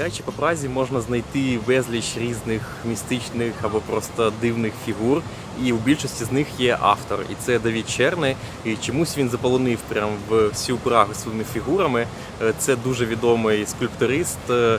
Гуляючи по Празі, можна знайти безліч різних містичних або просто дивних фігур, і у більшості з них є автор. І це Давід Черни. І чомусь він заполонив прям всю Прагу своїми фігурами. Е, Це дуже відомий скульпторист, е,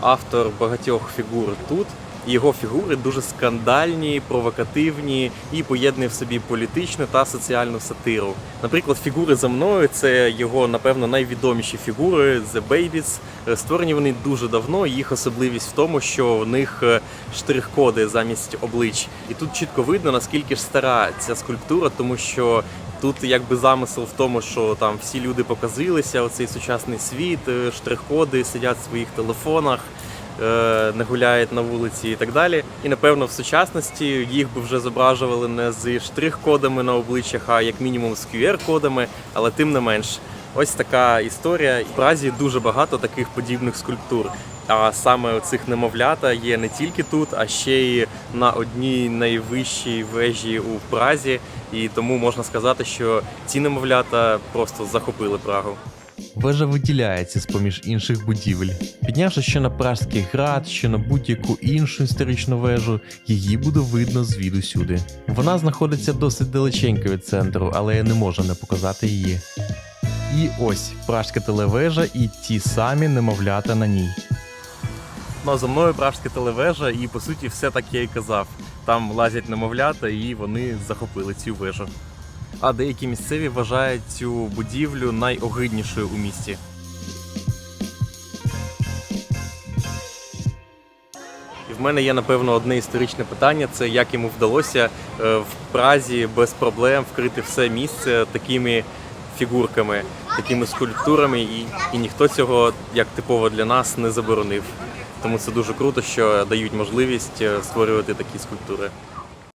автор багатьох фігур тут. Його фігури дуже скандальні, провокативні і поєднує в собі політичну та соціальну сатиру. Наприклад, фігури за мною це його, напевно, найвідоміші фігури The Babies. Е, Створені вони дуже давно. Їх особливість в тому, що в них е, штрих-коди замість облич. І тут чітко видно, наскільки ж стара ця скульптура, тому що Тут якби замисел в тому, що там всі люди показилися, оцей сучасний світ, е, штрих-коди, сидять в своїх телефонах, не гуляють на вулиці і так далі. І напевно в сучасності їх би вже зображували не зі штрих-кодами на обличчях, а як мінімум з QR-кодами, але тим не менш. Ось така історія. В Празі дуже багато таких подібних скульптур. А саме цих немовлята є не тільки тут, а ще й на одній найвищій вежі у Празі. І тому можна сказати, що ці немовлята просто захопили Прагу. Вежа виділяється з поміж інших будівель. Піднявши що на Пражський град, що на будь-яку іншу історичну вежу, її буде видно звідусюди. Вона знаходиться досить далеченько від центру, але я не можу не показати її. І ось Пражська телевежа і ті самі немовлята на ній. Ну а за мною пражська телевежа, і по суті все так я і казав. Там лазять немовлята, і вони захопили цю вежу. А деякі місцеві вважають цю будівлю найогиднішою у місті. В мене є напевно одне історичне питання: це як йому вдалося е, в Празі без проблем вкрити все місце такими фігурками, такими скульптурами, і, і ніхто цього, як типово для нас, не заборонив. Тому це дуже круто, що дають можливість е, створювати такі скульптури.